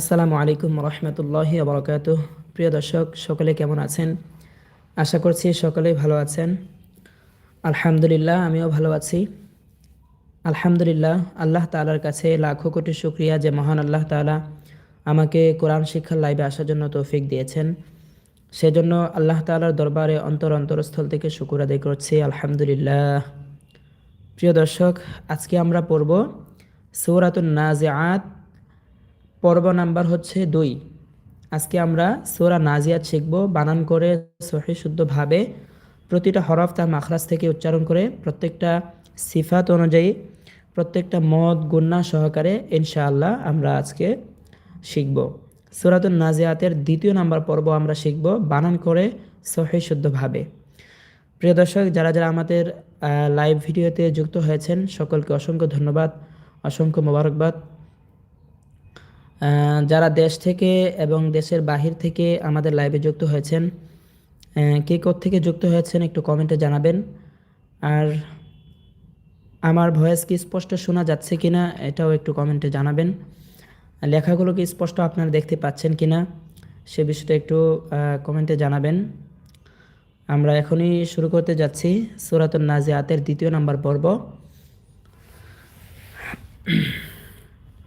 আসসালামু আলাইকুম রহমতুল্লাহি বরকাত প্রিয় দর্শক, সকলে কেমন আছেন? আশা করছি সকলেই ভালো আছেন। আলহামদুলিল্লাহ, আমিও ভালো আছি। আলহামদুলিল্লাহ, আল্লাহ তালার কাছে লাখো কোটি শুক্রিয়া যে মহান আল্লাহ তালা আমাকে কোরআন শিক্ষার লাইভে আসার জন্য তৌফিক দিয়েছেন। সেজন্য আল্লাহ তালার দরবারে অন্তর অন্তরস্থল থেকে শুকুর আদায় করছি, আলহামদুলিল্লাহ। প্রিয় দর্শক, আজকে আমরা পড়ব সৌরাতুন নাজিআত পর্ব নাম্বার হচ্ছে দুই। আজকে আমরা সোরা নাজিয়াত শিখব, বানান করে সহি শুদ্ধভাবে। প্রতিটা হরফ তার মাখরাজ থেকে উচ্চারণ করে প্রত্যেকটা সিফাত অনুযায়ী, প্রত্যেকটা মদ গুন্না সহকারে ইনশাআল্লাহ আমরা আজকে শিখব। সুরাতুল নাজিয়াতের দ্বিতীয় নাম্বার পর্ব আমরা শিখব, বানান করে সহি শুদ্ধভাবে। প্রিয় দর্শক, যারা যারা আমাদের লাইভ ভিডিওতে যুক্ত হয়েছেন, সকলকে অসংখ্য ধন্যবাদ, অসংখ্য মোবারকবাদ। যারা দেশ থেকে এবং দেশের বাহির থেকে আমাদের লাইভে যুক্ত হয়েছেন কে থেকে যুক্ত হয়েছেন একটু কমেন্টে জানাবেন। আর আমার ভয়েস কি স্পষ্ট শোনা যাচ্ছে কি না এটাও একটু কমেন্টে জানাবেন। লেখাগুলো কি স্পষ্ট আপনারা দেখতে পাচ্ছেন কি না সে বিষয়টা একটু কমেন্টে জানাবেন। আমরা এখনই শুরু করতে যাচ্ছি সুরাতুল নাজিয়াতের দ্বিতীয় নাম্বার পর্ব।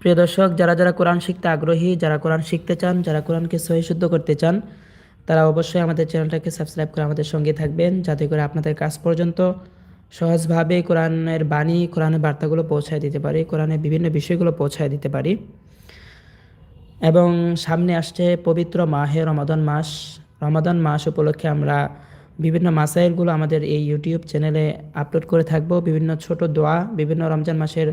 প্রিয় দর্শক, যারা যারা কোরআন শিখতে আগ্রহী, যারা কোরআন শিখতে চান, যারা কোরআনকে সহি শুদ্ধ করতে চান, তারা অবশ্যই আমাদের চ্যানেলটাকে সাবস্ক্রাইব করে আমাদের সঙ্গে থাকবেন, যাতে করে আপনাদের কাজ পর্যন্ত সহজভাবে কোরআনের বাণী, কোরআনের বার্তাগুলো পৌঁছায় দিতে পারি, কোরআনের বিভিন্ন বিষয়গুলো পৌঁছায় দিতে পারি। এবং সামনে আসছে পবিত্র মাহে রমাদন মাস। রমাদন মাস উপলক্ষে আমরা বিভিন্ন মাসাইলগুলো আমাদের এই ইউটিউব চ্যানেলে আপলোড করে থাকব। বিভিন্ন ছোট দোয়া, বিভিন্ন রমজান মাসের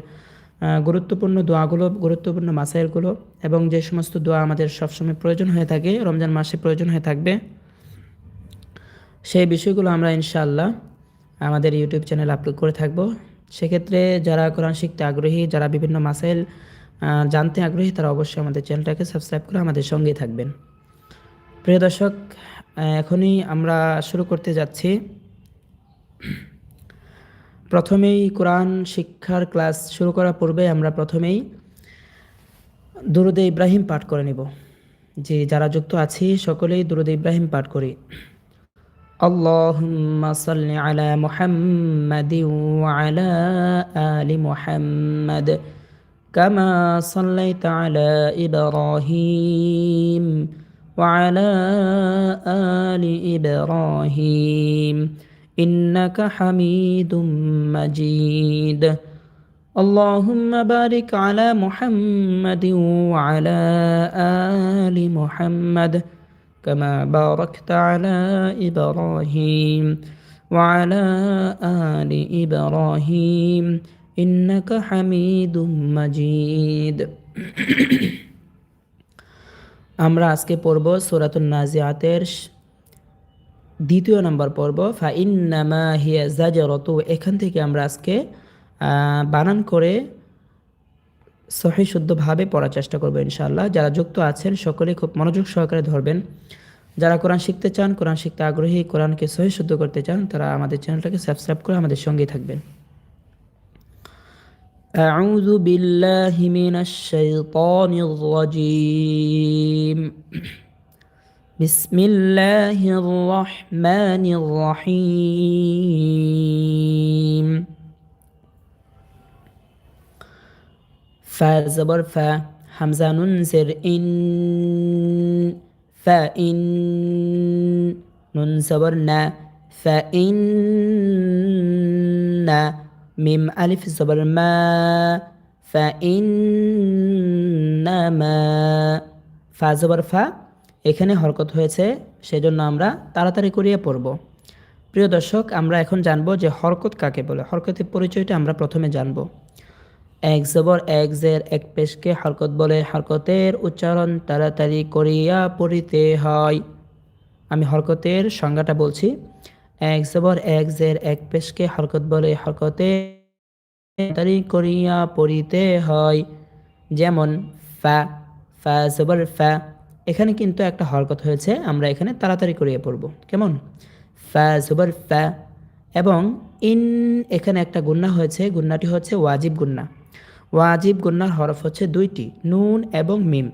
গুরুত্বপূর্ণ দোয়াগুলো, গুরুত্বপূর্ণ মাসাইলগুলো এবং যে সমস্ত দোয়া আমাদের সবসময় প্রয়োজন হয়ে থাকে, রমজান মাসে প্রয়োজন হয়ে থাকবে, সেই বিষয়গুলো আমরা ইনশাআল্লাহ আমাদের ইউটিউব চ্যানেল আপলোড করে থাকব। সেক্ষেত্রে যারা কোরআন শিখতে আগ্রহী, যারা বিভিন্ন মাসাইল জানতে আগ্রহী, তারা অবশ্যই আমাদের চ্যানেলটাকে সাবস্ক্রাইব করে আমাদের সঙ্গেই থাকবেন। প্রিয় দর্শক, এখনই আমরা শুরু করতে যাচ্ছি। প্রথমেই কোরআন শিক্ষার ক্লাস শুরু করার পূর্বে আমরা প্রথমেই দুরুদে ইব্রাহিম পাঠ করে নিব যে যারা যুক্ত আছি সকলেই দুরুদে ইব্রাহিম পাঠ করি اللهم صل على محمد وعلى آل محمد كما صليت على إبراهيم وعلى آل إبراهيم إنك حميد مجيد اللهم بارك على محمد وعلى آل محمد كما باركت على إبراهيم وعلى آل إبراهيم إنك حميد مجيد আমরা আজকে পড়ব সুরাতুল নাজিয়াতের দ্বিতীয় নম্বর পর্ব ফাইন্নামা হিয়া জাজরত এখান থেকে আমরা আজকে বানান করে সহি শুদ্ধভাবে পড়ার চেষ্টা করবো ইনশাআল্লাহ যারা যুক্ত আছেন সকলে খুব মনোযোগ সহকারে ধরবেন যারা কোরআন শিখতে চান কোরআন শিখতে আগ্রহী কোরআনকে সহি শুদ্ধ করতে চান তারা আমাদের চ্যানেলটাকে সাবস্ক্রাইব করে আমাদের সঙ্গেই থাকবেন أعوذ بالله من الشيطان الرجيم بسم الله الرحمن الرحيم. فا زبر فا حمزة ننزر إن فإن نون زبرنا فإن ميم ألف زبر ما فإنما فا زبر فا এখানে হরকত হয়েছে, সেজন্য আমরা তাড়াতাড়ি করিয়ে পড়ব। প্রিয় দর্শক, আমরা এখন জানব যে হরকত কাকে বলে। হরকতের পরিচয়টা আমরা প্রথমে জানব। এক জবর, এক জের, এক পেশকে হরকত বলে। হরকতের উচ্চারণ তাড়াতাড়ি করিয়া পড়িতে হয়। আমি হরকতের সংজ্ঞাটা বলছি। এক জবর, এক জের, এক পেশকে হরকত বলে। হরকতে তাড়াতাড়ি করিয়া পড়িতে হয়। যেমন ফা ফা জবর, ফা এখানে কিন্তু একটা হরকত হয়েছে? আমরা এখানে তাড়াতাড়ি করিয়ে পড়ব। কেমন? ফ্যা সুবার ফ্যা এবং ইন এখানে একটা গুন্না হয়েছে। গুন্নাটি হচ্ছে ওয়াজিব গুন্না। ওয়াজিব গুন্নার হরফ হচ্ছে দুইটি, নুন এবং মিম।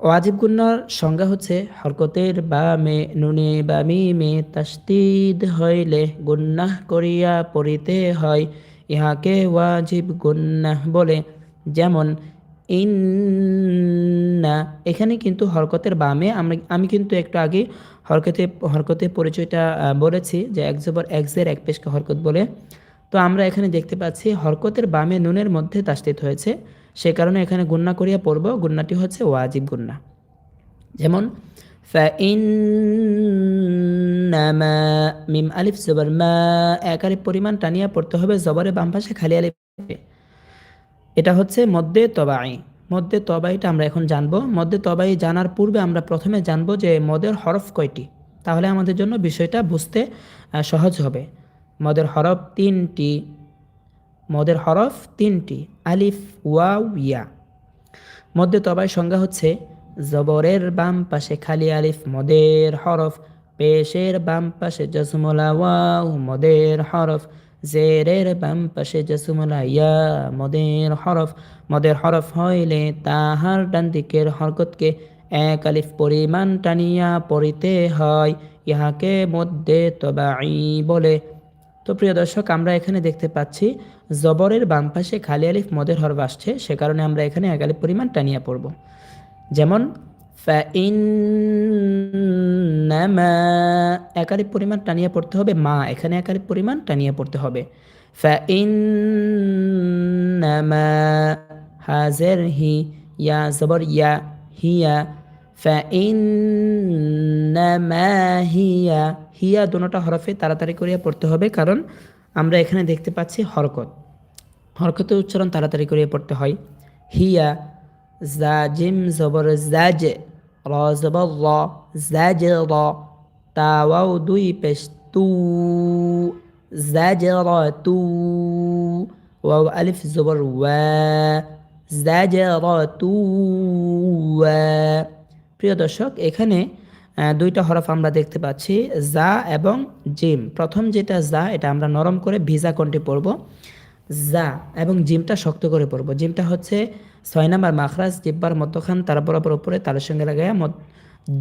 ওয়াজিব গুন্নার সংজ্ঞা হচ্ছে, হরকতের বা মে নুনে বা মিমে তাস্তিদ হইলে গুন্নাহ করিয়া পড়িতে হয়। ইহাকে ওয়াজিব গুন্নাহ বলে। যেমন না, এখানে কিন্তু হরকতের বামে আমরা, আমি কিন্তু একটু আগে হরকতে হরকতে পরিচয়টা বলেছি যে এক জবর জের এক পেশকে হরকত বলে। তো আমরা এখানে দেখতে পাচ্ছি হরকতের বামে নুনের মধ্যে তাস্তিত হয়েছে। সে কারণে এখানে গুন্না করিয়া পড়ব। গুন্নাটি হচ্ছে ওয়াজিব গুন্না। যেমন মিম আলিফ জবর মা একারে পরিমাণ টানিয়া পড়তে হবে জবরে বাম পাশে খালি আলিফে। এটা হচ্ছে মধ্যে তবাই মধ্যে তবাইটা আমরা এখন জানব। মধ্যে তবাই জানার পূর্বে আমরা প্রথমে জানব যে মদের হরফ কয়টি? তাহলে আমাদের জন্য বিষয়টা বুঝতে সহজ হবে। মদের হরফ তিনটি, মদের হরফ তিনটি, আলিফ, ওয়াও, ইয়া। মধ্যে তবাই সংজ্ঞা হচ্ছে, জবরের বাম পাশে খালি আলিফ, মদের হরফ। পেশের বাম পাশে জসমলা ওয়াও, মদের হরফ। জেরের বাম পাশে জসমলা ইয়া মদের হরফ মদের হরফ হইলে তাহার ডান দিকের হরকতকে এক আলিফ পরিমাণ টানিয়া পড়িতে হয়, ইহাকে মধ্যে তবাই বলে। তো প্রিয় দর্শক, আমরা এখানে দেখতে পাচ্ছি, জবরের বাম পাশে খালি আলিফ মদের হরফ আসছে, সে কারণে আমরা এখানে এক আলিফ পরিমাণ টানিয়া পড়ব। যেমন ফাইন্নামা এক আলিফ পরিমাণ টানিয়ে পড়তে হবে। মা, এখানে এক আলিফ পরিমাণ টানিয়ে পড়তে হবে। ফাইন্নামা হাজের হি ইয়া জবর ইয়া হিয়া ফাইন্নামা হিয়া। হিয়া দুটোটা হরফে তাড়াতাড়ি করিয়া পড়তে হবে, কারণ আমরা এখানে দেখতে পাচ্ছি হরকত। হরকতের উচ্চারণ তাড়াতাড়ি করিয়া পড়তে হয়। হিয়া জা জিম, জবর, জাজ। পেশ তু জাজ র তু, ওয়াও আলিফ জবর ওয়া জাজ র তু ওয়া। প্রিয় দর্শক, এখানে দুইটা হরফ আমরা দেখতে পাচ্ছি, জা এবং জিম। প্রথম যেটা জা, এটা আমরা নরম করে ভিজা কণ্ঠে পড়ব জা এবং জিমটা শক্ত করে পড়ব জিমটা হচ্ছে ছয় নাম্বার মাখরাজ, জিব্বার মধ্যখান, তার বরাবর উপরে তার সঙ্গে লাগাইয়া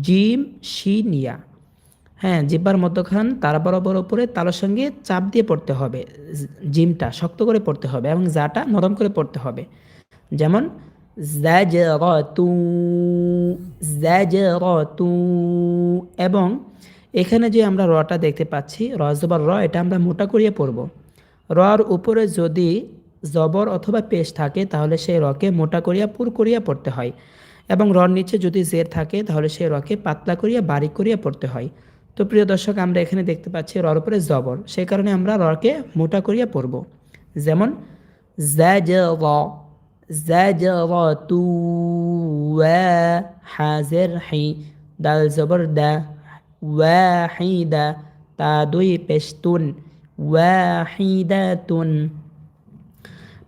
জিম শিনিয়া হ্যাঁ জিব্বার মধ্যখান, তার বরাবর উপরে তালের সঙ্গে চাপ দিয়ে পড়তে হবে। জিমটা শক্ত করে পড়তে হবে এবং জাটা নরম করে পড়তে হবে। যেমন এবং এখানে যে আমরা রটা দেখতে পাচ্ছি র জবর র, এটা আমরা মোটা করিয়ে পড়ব রর উপরে যদি জবর অথবা পেশ থাকে, তাহলে সেই রকে মোটা করিয়া পুর করিয়া পড়তে হয় এবং রর নিচে যদি জের থাকে, তাহলে সেই রকে পাতলা করিয়া বারিক করিয়া পড়তে হয়। তো প্রিয় দর্শক, আমরা এখানে দেখতে পাচ্ছি রর উপরে জবর। সেই কারণে আমরা রকে মোটা করিয়া পড়ব। যেমন তু জবর দা তা দুই পেশতুন। ওয়াহিদাতুন।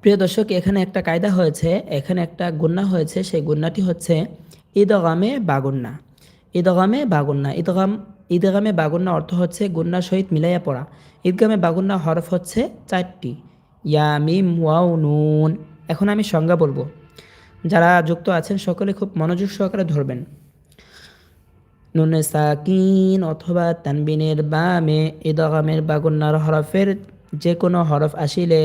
প্রিয় দর্শক, এখানে একটা কায়দা হয়েছে, এখানে একটা গুন্না হয়েছে, সেই গুন্নাটি হচ্ছে ঈদগামে বাগুন্না। ঈদগামে বাগুন্না ঈদগাম ঈদগামে বাগুন্না অর্থ হচ্ছে গুন্না সহিত মিলাইয়া পড়া। ঈদগামে বাগুন্না হরফ হচ্ছে চারটি, ইয়া, মিম, ওয়াও, নুন। এখন আমি সংজ্ঞা বলব। যারা যুক্ত আছেন, সকলে খুব মনোযোগ সহকারে ধরবেন। নুনে সাকিন অথবা তানবিনের বামে ইদগামের বাগুন্নার হরফের যে কোনো হরফ আসিলে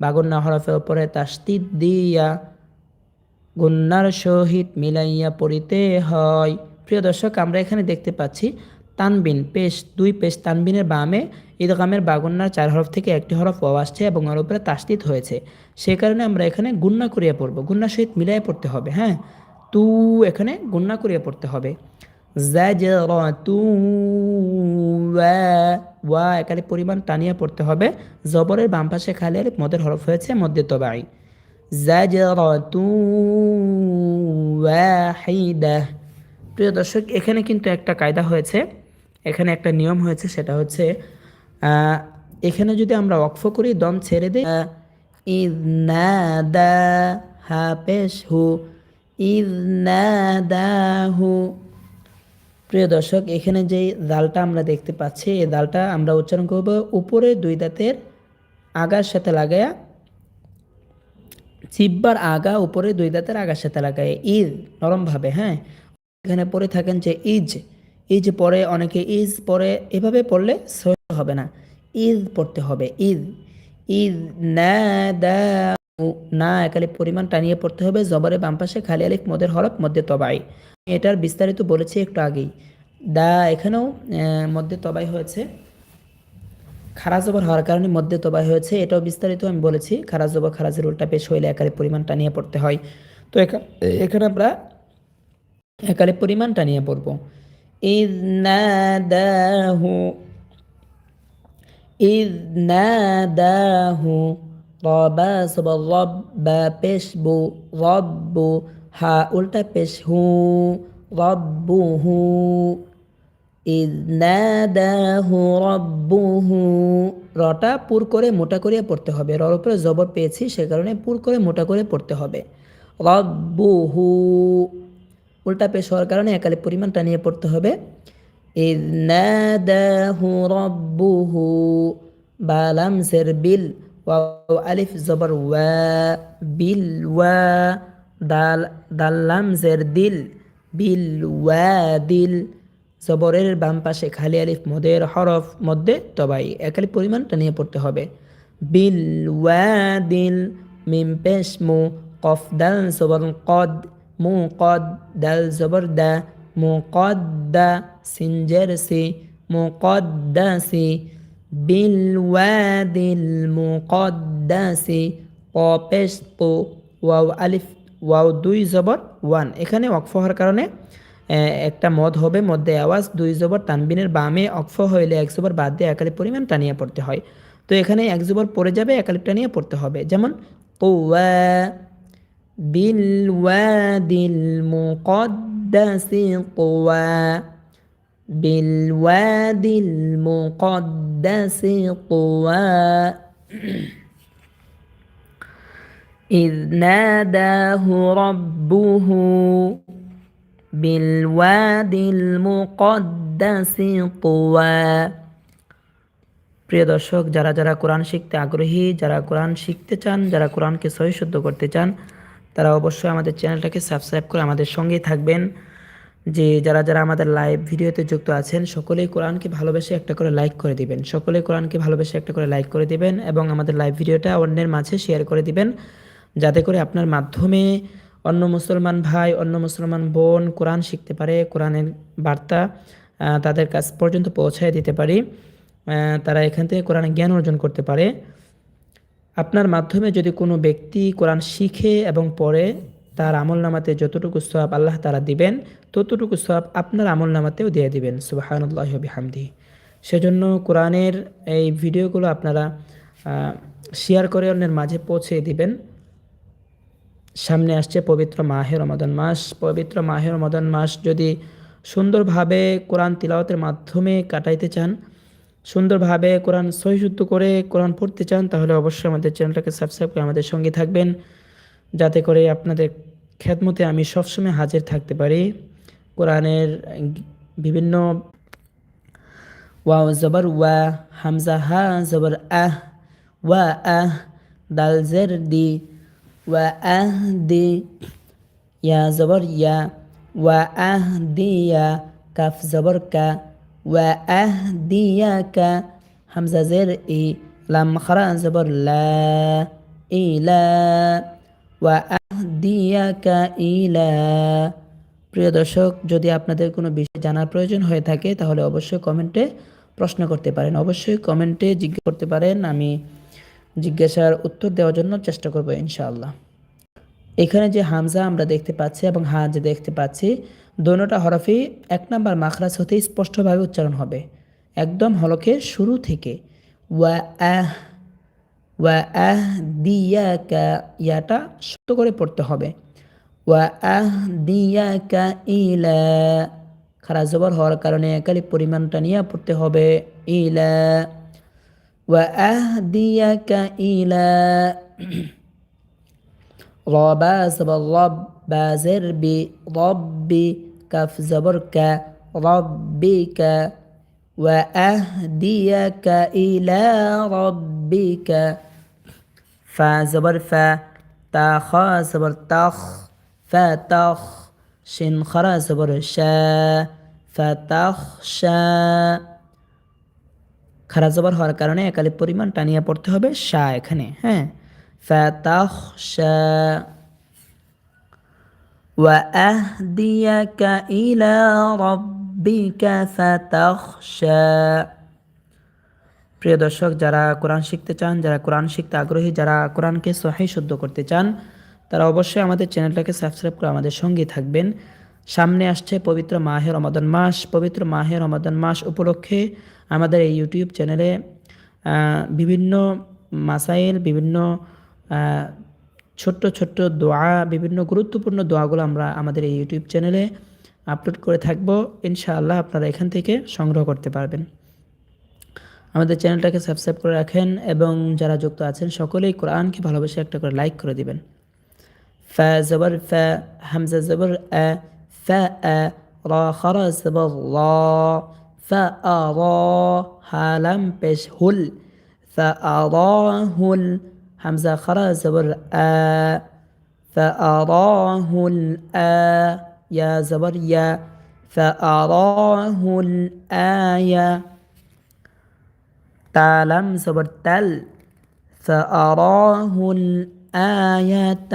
বাগুন্না হরফের ওপরে তাস্তিদ দিয়া গুন্নার সহিত মিলাইয়া পড়িতে হয়। প্রিয় দর্শক, আমরা এখানে দেখতে পাচ্ছি তানবিন পেশ, দুই পেশ তানবিনের বামে ঈদগামের বাগুন্নার চার হরফ থেকে একটি হরফ ও আসছে এবং ওর উপরে তাস্তিত হয়েছে। সে কারণে আমরা এখানে গুন্না করিয়া পড়ব। গুন্নার সহিত মিলাইয়া পড়তে হবে হ্যাঁ? তু এখানে গুন্না করিয়া পড়তে হবে। জাজরাতু ওয়া ওয়া একালে পরিমাণ টানিয়া পড়তে হবে। জবরের বাম পাশে খালি মদের হরফ হয়েছে মধ্যে তবাই জাজরাতু ওয়াহিদা। প্রিয় দর্শক এখানে কিন্তু একটা কায়দা হয়েছে এখানে একটা নিয়ম হয়েছে সেটা হচ্ছে এখানে যদি আমরা অক্ফ করি দম ছেড়ে দিই আহ, ইদনাদা হাফেশ হু ইদনাদাহু প্রিয় দর্শক, এখানে যে দালটা আমরা দেখতে পাচ্ছি, এই দালটা আমরা উচ্চারণ করব উপরে দুই দাঁতের আগার সাথে লাগায়া, জিব্বার আগা উপরে দুই দাঁতের আগার সাথে লাগায় ঈদ নরমভাবে হ্যাঁ? এখানে পড়ে থাকেন যে ইজ ইজ পরে অনেকে ইজ পরে, এভাবে পড়লে সহি হবে না। ঈদ পড়তে হবে ঈদ ঈদ না, দা না, একালে পরিমাণ টানিয়ে পড়তে হবে, জবরে বাম পাশে খালি আলিফ, মদের হরফ, মধ্যে তবাই। এটার বিস্তারিত বলেছি একটু আগেই। দা এখানেও মধ্যে তবাই হয়েছে। খারাজ জবর হওয়ার কারণে মধ্যে তবাই হয়েছে। এটাও বিস্তারিত আমি বলেছি। খারাজ জবর খারাজের উল্টা পেশ হইলে একারে পরিমাণ টানিয়ে পড়তে হয়। তো এখানে আমরা একারে পরিমাণ টানিয়ে পড়ব। ইদ নাদাহু রবা সবর রব বা পেশ বু, রব্বু হা উল্টা পেশ হু রব্বুহু ইদ নাদাহু রব্বুহু রটা পুর করে মোটা করে পড়তে হবে। রর উপরে জবর পেয়েছি, সে কারণে পুর করে মোটা করে পড়তে হবে। রব্বুহু উল্টা পেশ হওয়ার কারণে একালে পরিমাণটা নিয়ে পড়তে হবে। ইদ নাদাহু রব্বুহু বালাম সের বিল, ওয়াও আলিফ জবর ওয়া, বিল ওয়া। দাল, দাল্লাম জের দিল, বিল দিল জবরের বাম পাশে খালি আলিফ, মদের হরফ, মধ্যে তবাই একালি পরিমাণটা নিয়ে পড়তে হবে। বিল ওয়া দিল মিম পেশ মু, কফ দাল জবর কদ, মু কদ, দাল জবর দা, মু কদ দা সিনজের সি, মু কদ দা সি। বিলওয়াদিল মুকদ্দাসি পেশ পো, ওয়াও আলিফ ওয়াও দুই জবর ওয়ান। এখানে অক্ফ হওয়ার কারণে একটা মদ হবে মধ্যে আওয়াজ, দুই জবর তানবিনের বামে অক্ফ হইলে এক জবর বাদ দিয়ে একালি পরিমাণ টানিয়ে পড়তে হয়। তো এখানে এক জবর পড়ে যাবে একালি টানিয়ে পড়তে হবে। যেমন কৌয়া বিল ওয়াদিল মুকদ্দাসি কৌয়া বিল إذ ناداه ربه بالوادي المقدس طوى প্রিয় দর্শক যারা যারা কোরআন শিখতে আগ্রহী যারা কোরআন শিখতে চান যারা কোরআনকে সহি শুদ্ধ করতে চান তারা অবশ্যই আমাদের চ্যানেলটাকে সাবস্ক্রাইব করে আমাদের সঙ্গেই থাকবেন যে যারা যারা আমাদের লাইভ ভিডিওতে যুক্ত আছেন সকলেই কোরআনকে ভালোবেসে একটা করে লাইক করে দিবেন সকলেই কোরআনকে ভালোবেসে একটা করে লাইক করে দিবেন এবং আমাদের লাইভ ভিডিওটা অন্যের মাঝে শেয়ার করে দিবেন যাতে করে আপনার মাধ্যমে অন্য মুসলমান ভাই, অন্য মুসলমান বোন কোরআন শিখতে পারে, কোরআনের বার্তা তাদের কাছ পর্যন্ত পৌঁছায় দিতে পারি। তারা এখান থেকে কোরআনে জ্ঞান অর্জন করতে পারে। আপনার মাধ্যমে যদি কোনো ব্যক্তি কোরআন শিখে এবং পড়ে, তার আমল নামাতে যতটুকু সব আল্লাহ তারা দিবেন, ততটুকু সব আপনার আমল নামাতেও দিয়ে দিবেন। সুবাহানুল্লাহ হামদি সেজন্য কোরআনের এই ভিডিওগুলো আপনারা শেয়ার করে অন্যের মাঝে পৌঁছে দিবেন। সামনে আসছে পবিত্র মাহের রমাদান মাস। পবিত্র মাহের রমাদান মাস যদি সুন্দরভাবে কোরআন তিলাওয়াতের মাধ্যমে কাটাইতে চান, সুন্দরভাবে কোরআন সহিশুদ্ধ করে কোরআন পড়তে চান, তাহলে অবশ্যই আমাদের চ্যানেলটাকে সাবস্ক্রাইব করে আমাদের সঙ্গে থাকবেন। যাতে করে আপনাদের খেদমতে আমি সবসময় হাজির থাকতে পারি। কোরআনের বিভিন্ন ওয়া জবর ওয়া, হামজা, হা, জবর আহ, ওয়া, আহ, দাল, জের, দি ওয়া আহ দি ইয়া জবর ইয়া ওয়া আহ দিয়া কাফ জবর কা ওয়া আহ দিয়া কা হামজা জের ই লাম খরা জবর লা ইলা ওয়া আহদিয়াকা ইলা প্রিয় দর্শক, যদি আপনাদের কোনো বিষয় জানার প্রয়োজন হয়ে থাকে, তাহলে অবশ্যই কমেন্টে প্রশ্ন করতে পারেন। অবশ্যই কমেন্টে জিজ্ঞেস করতে পারেন, আমি জিজ্ঞাসার উত্তর দেওয়ার জন্য চেষ্টা করব ইনশাআল্লাহ। এখানে যে হামজা আমরা দেখতে পাচ্ছি এবং হা যে দেখতে পাচ্ছি, দোনোটা হরফই এক নাম্বার মাখরাজ হতে স্পষ্টভাবে উচ্চারণ হবে। একদম হলকের শুরু থেকে, ওয়া আহ ওয়া আহ ইয়াটা শক্ত করে পড়তে হবে। ওয়া আহ দিয়াকা ইলা খারা জবর হওয়ার কারণে একালি পরিমাণটা নিয়ে পড়তে হবে, ইলা وأهديك إلى ربا زبر رب بازر بي ربي كف زبرك ربك وأهديك إلى ربك. فا زبر فا تا زبر تخ فتخ شن زبر شا فتخشى খারা জবর হওয়ার কারণে একালিপ পরিমাণ টানিয়ে পড়তে হবে শা এখানে হ্যাঁ ফা তাখ শা وأهديك إلى ربك فتخشى প্রিয় দর্শক যারা কোরআন শিখতে চান যারা কোরআন শিখতে আগ্রহী যারা কোরআনকে সহি শুদ্ধ করতে চান তারা অবশ্যই আমাদের চ্যানেলটাকে সাবস্ক্রাইব করে আমাদের সঙ্গে থাকবেন সামনে আসছে পবিত্র মাহে রমাদান মাস পবিত্র মাহে রমাদান মাস উপলক্ষে আমাদের এই ইউটিউব চ্যানেলে বিভিন্ন মাসাইল, বিভিন্ন ছোট্ট ছোট্ট দোয়া, বিভিন্ন গুরুত্বপূর্ণ দোয়াগুলো আমরা আমাদের এই ইউটিউব চ্যানেলে আপলোড করে থাকব। ইনশাআল্লাহ আপনারা এখান থেকে সংগ্রহ করতে পারবেন। আমাদের চ্যানেলটাকে সাবস্ক্রাইব করে রাখেন এবং যারা যুক্ত আছেন, সকলেই কোরআনকে ভালোবেসে একটা করে লাইক করে দিবেন। ফা জবর ফা, হামজা জবর আ ফা আ রা, খারা জবর রা ফা আ রা হালাম পেশ হুল ফা আ রা হুল হামজা খারা জবর আ فأراه الآية زبر يا فأراه الآية তালাম জবর তাল فأراه الآية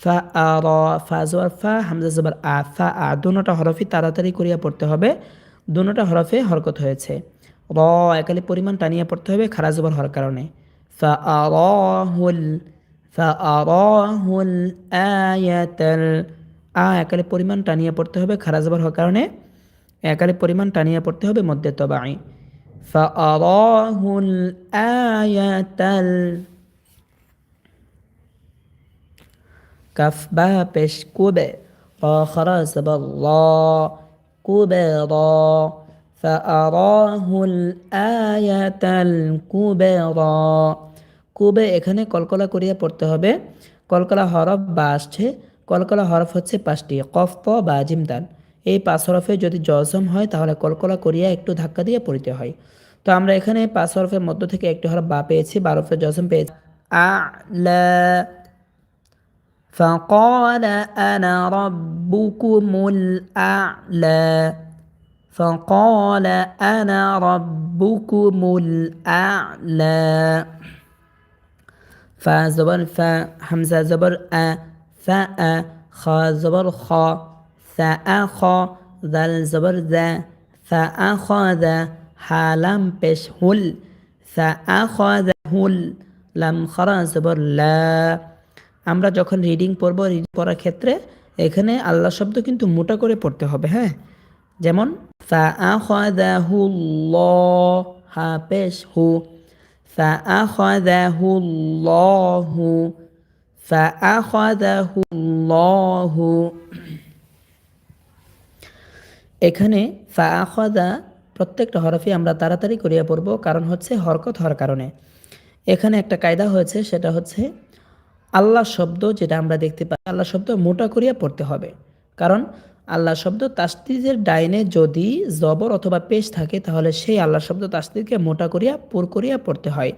فأرى ফা জবর ফা হামজা জবর আ ফা আ দুটোটা হরফই তাড়াতাড়ি করিয়া পড়তে হবে দুটা হরফে হরকত হয়েছে। র একালে পরিমাণ টানিয়ে পড়তে হবে খারাজ ওভার হওয়ার কারণে। ফা আ একালে পরিমাণ টানিয়ে পড়তে হবে খারাজ ওভার হওয়ার কারণে। একালে পরিমাণ টানিয়ে পড়তে হবে মধ্যে তবাই ফা আরহুল কাফ বা পেশ কুবে। ক র কুবে র فأراه الآية الكبرى কুবে এখানে কলকলা করিয়া পড়তে হবে কলকলা হরফ বা আসছে কলকলা হরফ হচ্ছে পাঁচটি কফ প বা জিমদান এই পাঁচ হরফে যদি জজম হয় তাহলে কলকলা করিয়া একটু ধাক্কা দিয়ে পড়িতে হয় তো আমরা এখানে পাঁচ হরফের মধ্য থেকে একটি হরফ বা পেয়েছি বা হরফে জজম পেয়েছি আলা فقال أنا ربكم الأعلى. فقال أنا ربكم الأعلى. فزبر ف حمزة زبر أ فا خا زبر خا فأخذ ذا الزبر ذا حالم بش هل فأخذ هل لم خرا زبر لا. আমরা যখন রিডিং পড়ব রিডিং পড়ার ক্ষেত্রে এখানে আল্লাহ শব্দ কিন্তু মোটা করে পড়তে হবে হ্যাঁ? যেমন ল হা পেশ হু ল হু ল হু এখানে প্রত্যেকটা হরফি আমরা তাড়াতাড়ি করিয়া পড়ব, কারণ হচ্ছে হরকত হওয়ার কারণে। এখানে একটা কায়দা হয়েছে, সেটা হচ্ছে আল্লাহ শব্দ যেটা আমরা দেখতে পাই আল্লাহ শব্দ মোটা করিয়া পড়তে হবে। কারণ আল্লাহ শব্দ তাস্তিদের ডাইনে যদি জবর অথবা পেশ থাকে, তাহলে সেই আল্লাহ শব্দ তাস্তিদকে মোটা করিয়া, পুর করিয়া পড়তে হয়।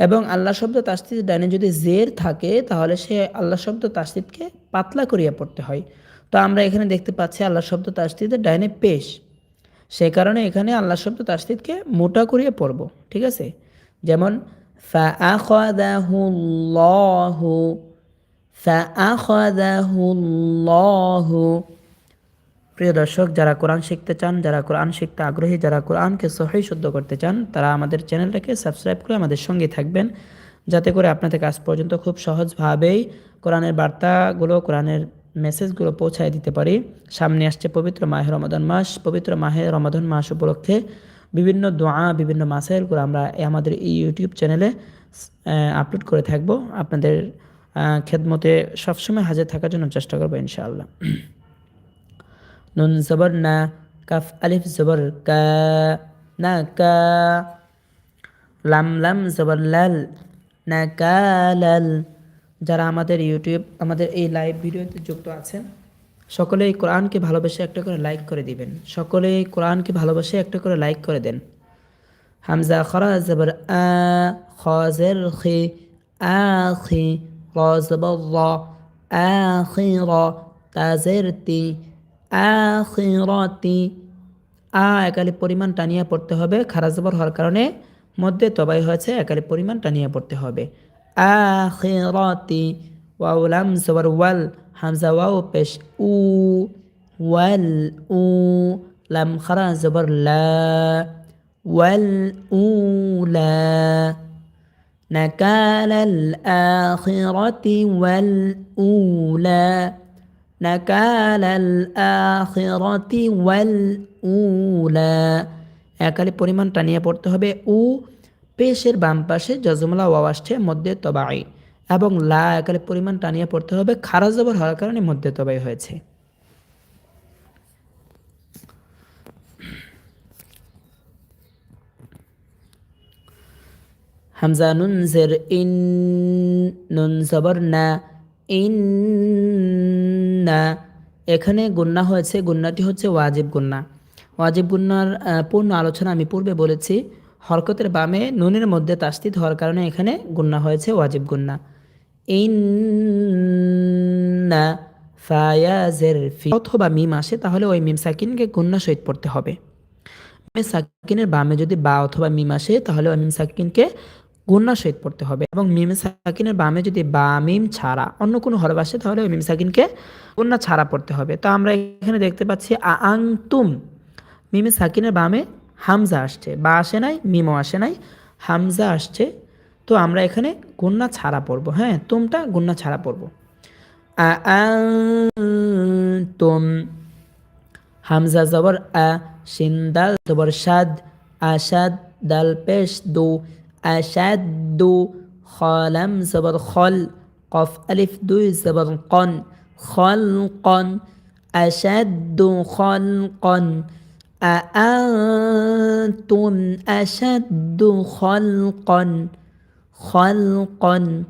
এবং আল্লাহ শব্দ তাস্তিদের ডাইনে যদি জের থাকে, তাহলে সে আল্লাহ শব্দ তাস্তিদকে পাতলা করিয়া পড়তে হয়। তো আমরা এখানে দেখতে পাচ্ছি আল্লাহ শব্দ তাস্তিদের ডাইনে পেশ। সেই কারণে এখানে আল্লাহ শব্দ তাস্তিদকে মোটা করিয়া পড়ব, ঠিক আছে? যেমন فأخذه الله فأخذه الله প্রিয় দর্শক যারা কোরআন শিখতে চান যারা কোরআন শিখতে আগ্রহী যারা কোরআনকে সহি শুদ্ধ করতে চান তারা আমাদের চ্যানেলটাকে সাবস্ক্রাইব করে আমাদের সঙ্গে থাকবেন যাতে করে আপনাদের কাছ পর্যন্ত খুব সহজভাবেই কোরআনের বার্তাগুলো কোরআনের মেসেজগুলো পৌঁছায় দিতে পারি সামনে আসছে পবিত্র মাহে রমাদান মাস পবিত্র মাহে রমাদান মাস উপলক্ষে বিভিন্ন দোয়া, বিভিন্ন মাসাইলগুলো আমরা আমাদের এই ইউটিউব চ্যানেলে আপলোড করে থাকব। আপনাদের খেদমতে সবসময় হাজির থাকার জন্য চেষ্টা করব ইনশাআল্লাহ। নুন জবর না, কাফ আলিফ জবর কা, না কা, লাম লাম জবর লাল, না কা লাল। যারা আমাদের ইউটিউব আমাদের এই লাইভ ভিডিওতে যুক্ত আছেন সকলেই কোরআনকে ভালোবেসে একটা করে লাইক করে দিবেন। সকলেই কোরআনকে ভালোবেসে একটা করে লাইক করে দেন। হামজা খরা জবর আ, খাজের খি আখি জবর র আখির তাজের তি আখিরতি আ একালি পরিমাণ টানিয়ে পড়তে হবে। খারাজ জবর হওয়ার কারণে মধ্যে তবাই হয়েছে একালি পরিমাণ টানিয়ে পড়তে হবে। আখিরতি ওয়াও লাম জবর ওয়াল। হামজা ওয়াও পেশ উ ওয়াল উ লাম খারা জবর লা ওয়াল উলা نكال الآخرة والأولى نكال الآخرة والأولى একালি পরিমাণ টানিয়ে পড়তে হবে উ পেশের বাম পাশে জজমলা ওয়াও আসছে মধ্যে তবাই এবং লা একালি পরিমাণ টানিয়ে পড়তে হবে খারাজ জবর হওয়ার কারণে মধ্যে তবাই হয়েছে। হামজা, নুন, জের, ইন, নুন, জবর, না, ইন, না। এখানে গুন্না হয়েছে, গুন্নাটি হচ্ছে ওয়াজিব গুন্না। ওয়াজিব গুন্নার পূর্ণ আলোচনা আমি পূর্বে বলেছি। হরকতের বামে নুনের মধ্যে তাস্তিত হওয়ার কারণে এখানে গুন্না হয়েছে, ওয়াজিব গুন্না। ইন না ফায়াজের ফি অথবা মিম আসে, তাহলে ওই মিম সাকিনকে গুন্না সহিত পড়তে হবে। মিম সাকিনের বামে যদি বা অথবা মিম আসে, তাহলে ওই মিম সাকিনকে গুন্না সহিত পড়তে হবে। এবং মিম সাকিনের বামে যদি বা, মিম ছাড়া অন্য কোনো হরফ আসে, তাহলে ওই মিম সাকিনকে গুন্না ছাড়া পড়তে হবে। তো আমরা এখানে দেখতে পাচ্ছি, আং তুম মিমে সাকিনের বামে হামজা আসছে। বা আসে নাই, মিমও আসে নাই, হামজা আসছে। তো আমরা এখানে গুন্না ছাড়া পড়ব হ্যাঁ তুমটা গুন্না ছাড়া পড়ব আ তুম হামজা জবর আ সিন্দাল জবর সাদ আসাদ দাল পেশ দু أشد خالم زبر خل قف ألف دو زبر قن خلقا أشد خلقا أأنتم أشد خلقا কন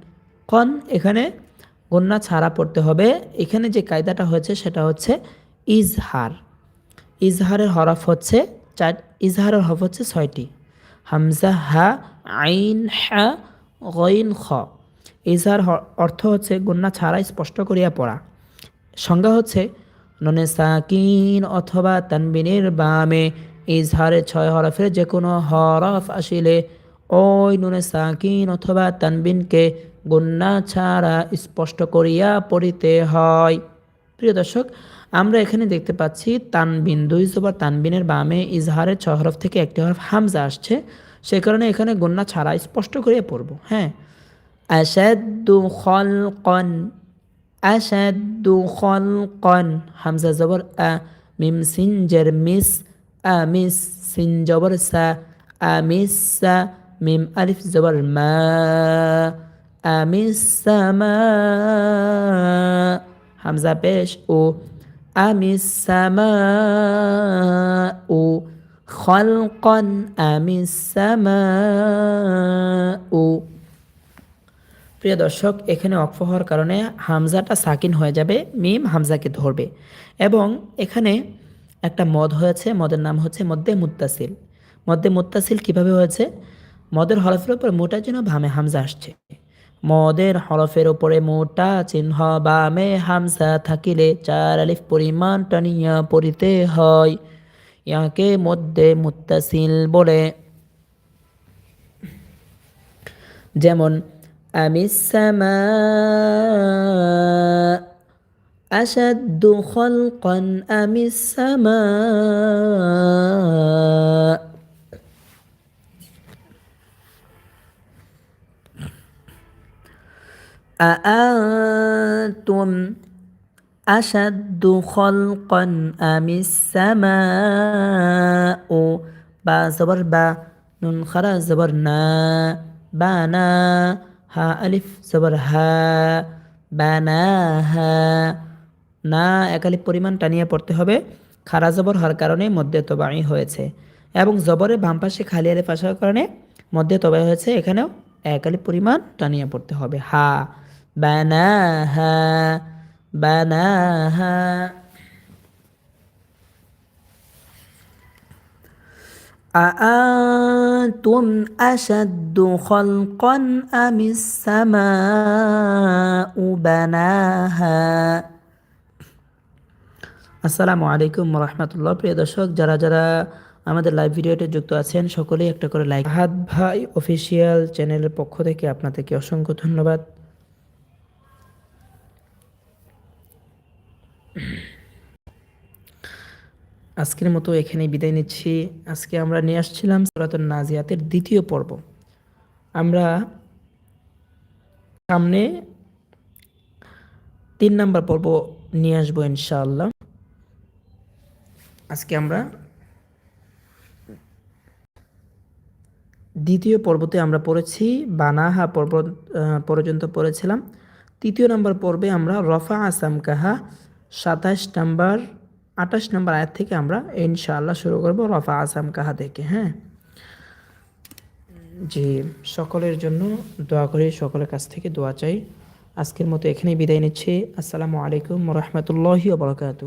কন এখানে গন্যা ছাড়া পড়তে হবে। এখানে যে কায়দাটা হয়েছে সেটা হচ্ছে ইজহার। ইজহারের হরফ হচ্ছে চার, ইজহারের হরফ হচ্ছে ছয়টি। হামজা, হা, আইন, হা, গইন, খ। ইজহার অর্থ হচ্ছে গন্যা ছাড়া স্পষ্ট করিয়া পড়া। সংজ্ঞা হচ্ছে ননে সাকিন অথবা তানবিনের বামে ইজহারের ছয় হরফের যে কোনো হরফ আসিলে ওই নুনে সাকিন অথবা তানবিনকে গুন্না ছাড়া স্পষ্ট করিয়া পড়িতে হয়। প্রিয় দর্শক, আমরা এখানে দেখতে পাচ্ছি তানবিন, দুই জবর তানবিনের বামে ইজহারের ছয় হরফ থেকে একটি হরফ হামজা আসছে। সে কারণে এখানে গুন্না ছাড়া স্পষ্ট করিয়া পড়ব হ্যাঁ। আসাদু খলকন আসাদু খলকন, হামজা জবর আ, মিম সিন জের মিস, আ, মিস সিন জবর সা, আ, মিস সা মিম আলিফ জবর মা আমিস সামা হামজা পেশ ও আমিস সামা ও খলকন আমিস সামা ও প্রিয় দর্শক, এখানে অক্ফ হওয়ার কারণে হামজাটা সাকিন হয়ে যাবে, মিম হামজাকে ধরবে। এবং এখানে একটা মদ হয়েছে, মদের নাম হচ্ছে মধ্যে মুত্তাসিল। মধ্যে মুত্তাসিল কীভাবে হয়েছে? মদের হরফের ওপর মোটা চিহ্ন বামে হামজা আসছে। মদের হরফের ওপরে মোটা চিহ্ন বামে হামজা থাকিলে চার আলিফ পরিমাণ টানিয়া পড়িতে হয়। ইয়াকে মধ্যে মুতাসিল বলে। যেমন আমি সামা আসাদ্দু কন আমি সামা أأنتم أشد خلقا أم السماء با زبر با نون خرا زبر نا بانا ها ألف زبر ها বানাহা না একালিপ পরিমাণ টানিয়ে পড়তে হবে খারা জবর হওয়ার কারণে মধ্যে তবাই হয়েছে এবং জবরের বাম পাশে খালি আলে আসার কারণে মধ্যে তবাই হয়েছে এখানেও একালিপ পরিমাণ টানিয়ে পড়তে হবে হা বানাহা বানাহা أأنتم أشد خلقا أم السماء بناها আসসালামু আলাইকুম রহমতুল্লাহ প্রিয় দর্শক যারা যারা আমাদের লাইভ ভিডিওতে যুক্ত আছেন সকলেই একটা করে লাইক হাত ভাই অফিসিয়াল চ্যানেলের পক্ষ থেকে আপনাদেরকে অসংখ্য ধন্যবাদ আজকের মতো এখানে বিদায় নিচ্ছি। আজকে আমরা নিয়ে আসছিলাম সুরাতুন নাজিয়াতের দ্বিতীয় পর্ব। আমরা সামনে তিন নাম্বার পর্ব নিয়ে আসব ইনশাআল্লাহ। আজকে আমরা দ্বিতীয় পর্বতে আমরা পড়েছি, বানাহা পর্ব পর্যন্ত পড়েছিলাম। তৃতীয় নাম্বার পর্বে আমরা রফা আসাম কাহা সাতাশ নাম্বার আঠাশ নম্বর আয়াত থেকে আমরা ইনশাআল্লাহ শুরু করব। রফা আসাম কাহা থেকে হ্যাঁ? জি, সকলের জন্য দোয়া করে, সকলের কাছ থেকে দোয়া চাই। আজকের মতো এখানেই বিদায় নিচ্ছি। আসসালামু আলাইকুম রহমতুল্লাহি ওবরাকাতু